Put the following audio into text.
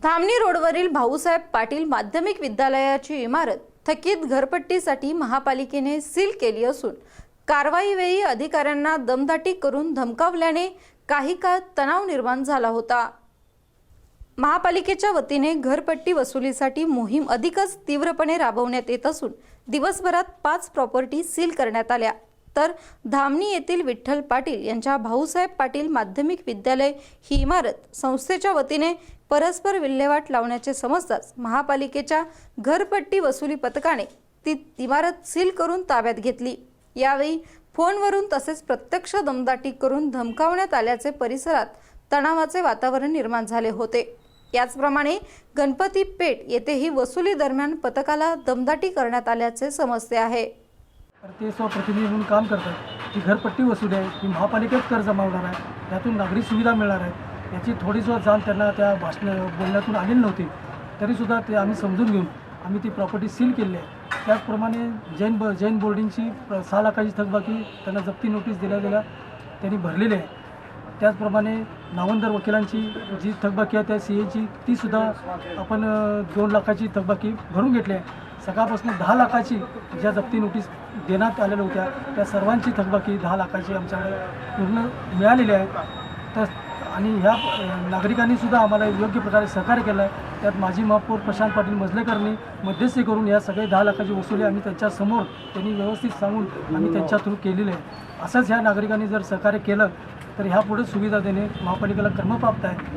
धामणी रोडवरील भाऊसाहेब पाटील माध्यमिक विद्यालयाची इमारत थकीत घरपट्टीसाठी महापालिकेने सील केली असून कारवाईवेळी अधिकाऱ्यांना दमदाटी करून धमकावल्याने काही काळ तणाव निर्माण झाला होता. महापालिकेच्या वतीने घरपट्टी वसुलीसाठी मोहीम अधिकच तीव्रपणे राबवण्यात येत असून दिवसभरात पाच प्रॉपर्टी सील करण्यात आल्या. तर धामणी येथील विठ्ठल पाटील यांच्या भाऊसाहेब पाटील माध्यमिक विद्यालय ही इमारत संस्थेच्या वतीने परस्पर विल्हेवाट लावण्याचे समजताच महापालिकेच्या घरपट्टी वसुली पथकाने ती इमारत सील करून ताब्यात घेतली. यावेळी फोनवरून तसेच प्रत्यक्ष दमदाटी करून धमकावण्यात आल्याचे परिसरात तणावाचे वातावरण निर्माण झाले होते. याचप्रमाणे गणपती पेठ येथेही वसुली दरम्यान पथकाला दमदाटी करण्यात आल्याचे समजते आहे. तर ते स्वप्रतिनिधी म्हणून काम करतात. ही घरपट्टी वसूल आहे ही महापालिकेत कर जमावणार आहे त्यातून नागरी सुविधा मिळणार आहे याची थोडीसुद्धा जाण त्यांना त्या भाषण बोलण्यातून आलेली नव्हती तरीसुद्धा ते आम्ही समजून घेऊन आम्ही ती प्रॉपर्टी सील केली आहे. त्याचप्रमाणे जैन ब जैन बोर्डिंगची सहा लाखाची थकबाकी त्यांना जप्ती नोटीस दिल्या गेल्या त्यांनी भरलेली आहे. त्याचप्रमाणे नावंदर वकिलांची जी थकबाकी आहे त्या सी एची तीसुद्धा आपण दोन लाखाची थकबाकी भरून घेतली आहे. सकाळपासून दहा लाखाची ज्या जप्ती नोटीस देण्यात आलेल्या होत्या त्या सर्वांची थकबाकी दहा लाखाची आमच्याकडे पूर्ण मिळालेली आहे. तर आणि ह्या नागरिकांनीसुद्धा आम्हाला योग्य प्रकारे सहकार्य केलं आहे. त्यात माजी महापौर प्रशांत पाटील मजलेकरनी मध्यस्थी करून या सगळे दहा लाखाची वसुली आम्ही त्यांच्यासमोर त्यांनी व्यवस्थित सांगून आम्ही त्यांच्या थ्रू केलेली आहे. असंच ह्या नागरिकांनी जर सहकार्य केलं तर ह्यापुढे सुविधा देणे महापालिकेला कर्मप्राप्त आहे.